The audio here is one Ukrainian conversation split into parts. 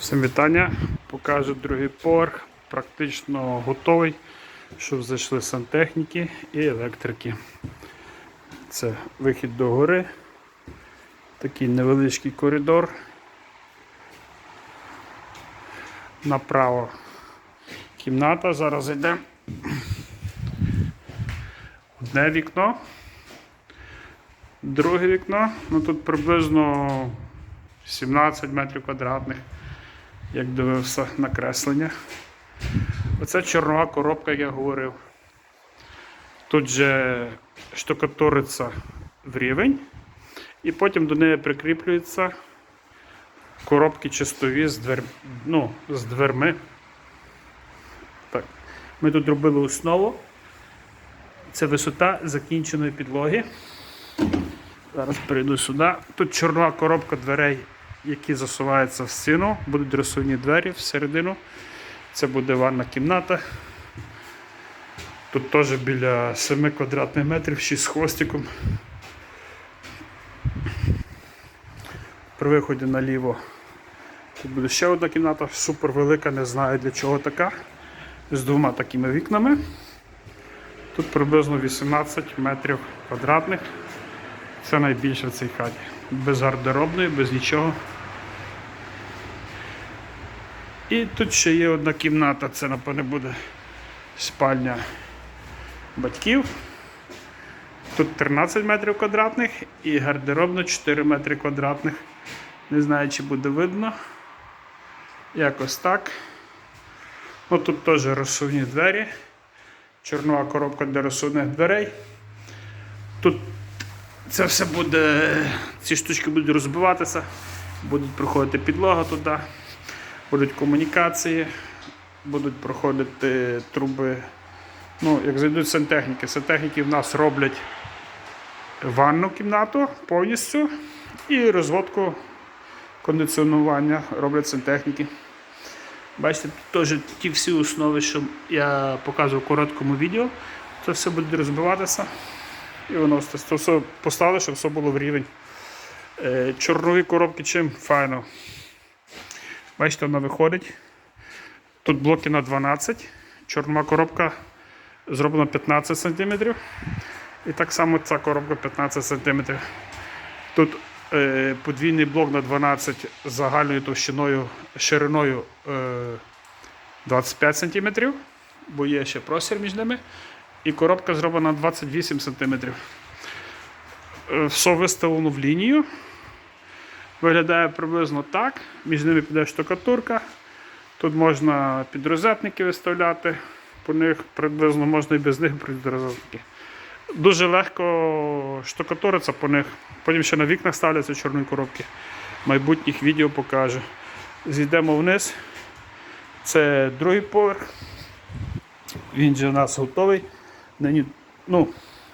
Всім вітання. Покажу другий поверх. Практично готовий, щоб зайшли сантехніки і електрики. Це вихід до гори. Такий невеличкий коридор. Направо кімната. Зараз йдемо. Одне вікно. Друге вікно. Ну тут приблизно 17 метрів квадратних, як дивився на креслення. Оце чорнова коробка, як я говорив. Тут же штукатуриться в рівень, і потім до неї прикріплюються коробки чистові з, двер... ну, з дверми. Так. Ми тут робили основу. Це висота закінченої підлоги. Зараз перейду сюди. Тут чорнова коробка дверей, які засуваються в стіну. Будуть розсувні двері всередину. Це буде ванна кімната. Тут теж біля 7 квадратних метрів, 6 з хвостиком. При виході наліво. Тут буде ще одна кімната, супер велика, не знаю для чого така. З двома такими вікнами. Тут приблизно 18 метрів квадратних. Це найбільше в цій хаті. Без гардеробної, без нічого. І тут ще є одна кімната, це напевне буде спальня батьків. Тут 13 метрів квадратних і гардеробна 4 метри квадратних. Не знаю, чи буде видно. Якось так. Ну, тут теж розсувні двері. Чорнова коробка для розсувних дверей. Тут це все буде, ці штучки будуть розбиватися, будуть проходити підлога туди, будуть комунікації, будуть проходити труби. Ну, як зайдуть сантехніки, сантехніки в нас роблять ванну кімнату повністю і розводку кондиціонування роблять сантехніки. Бачите, тут теж ті всі основи, що я показував в короткому відео, це все буде розбиватися. І воно все поставили, щоб все було в рівень. Е, Чорнові коробки чим файно. Бачите, вона виходить. Тут блоки на 12, чорнова коробка зроблена 15 см. І так само ця коробка 15 см. Тут е, подвійний блок на 12 з загальною товщиною, шириною е, 25 см, бо є ще простір між ними. І коробка зроблена 28 см. Все виставлено в лінію. Виглядає приблизно так. Між ними піде штукатурка. Тут можна підрозетники виставляти, по них приблизно можна і без них підрозетники. Дуже легко штукатуриться по них. Потім ще на вікнах ставляться чорні коробки. Майбутніх відео покажу. Зійдемо вниз. Це другий поверх. Він же у нас готовий. Нині, ну,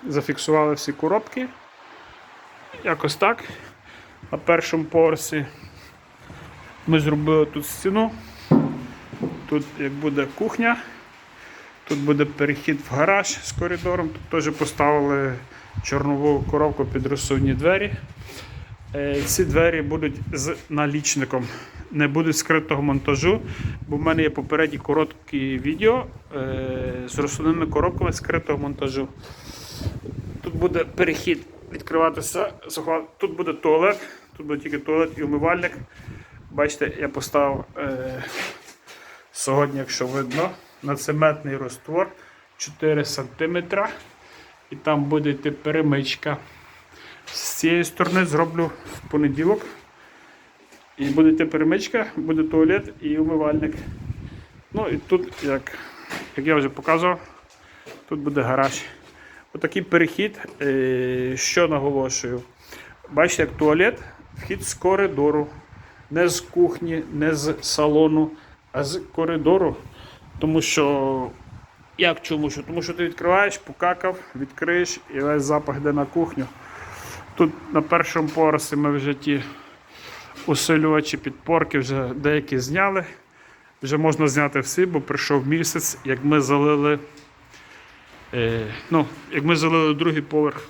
зафіксували всі коробки. Якось так. На першому поверсі ми зробили тут стіну. Тут як буде кухня, тут буде перехід в гараж з коридором. Тут теж поставили чорнову коробку під розсувні двері. Е, Ці двері будуть з налічником, не будуть скритого монтажу, бо в мене є попередні короткі відео е, з розсувними коробками скритого монтажу. Тут буде перехід відкриватися. захват- Тут буде туалет, тут буде тільки туалет і умивальник. Бачите, я поставив е, сьогодні, якщо видно, на цементний розтвор 4 см. І там буде йти перемичка. З цієї сторони зроблю в понеділок. І буде йти перемичка, буде туалет і умивальник. Ну і тут, як, як я вже показував, тут буде гараж. Отакий перехід, е, що наголошую. Бачите, як туалет, вхід з коридору. Не з кухні, не з салону, а з коридору. Тому що. Як чому? Що? Тому що ти відкриваєш, покакав, відкриєш і весь запах йде на кухню. Тут на першому поверсі ми вже ті усилювачі підпорки вже деякі зняли. Вже можна зняти всі, бо прийшов місяць, як ми залили. Е, ну, як ми залили другий поверх.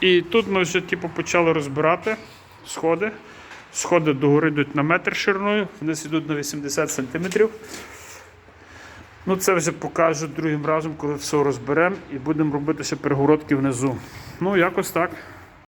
І тут ми вже типу, почали розбирати сходи. Сходи догори йдуть на метр шириною, вниз йдуть на 80 см. Ну, це вже покажу другим разом, коли все розберемо і будемо робити ще перегородки внизу. Ну, якось так.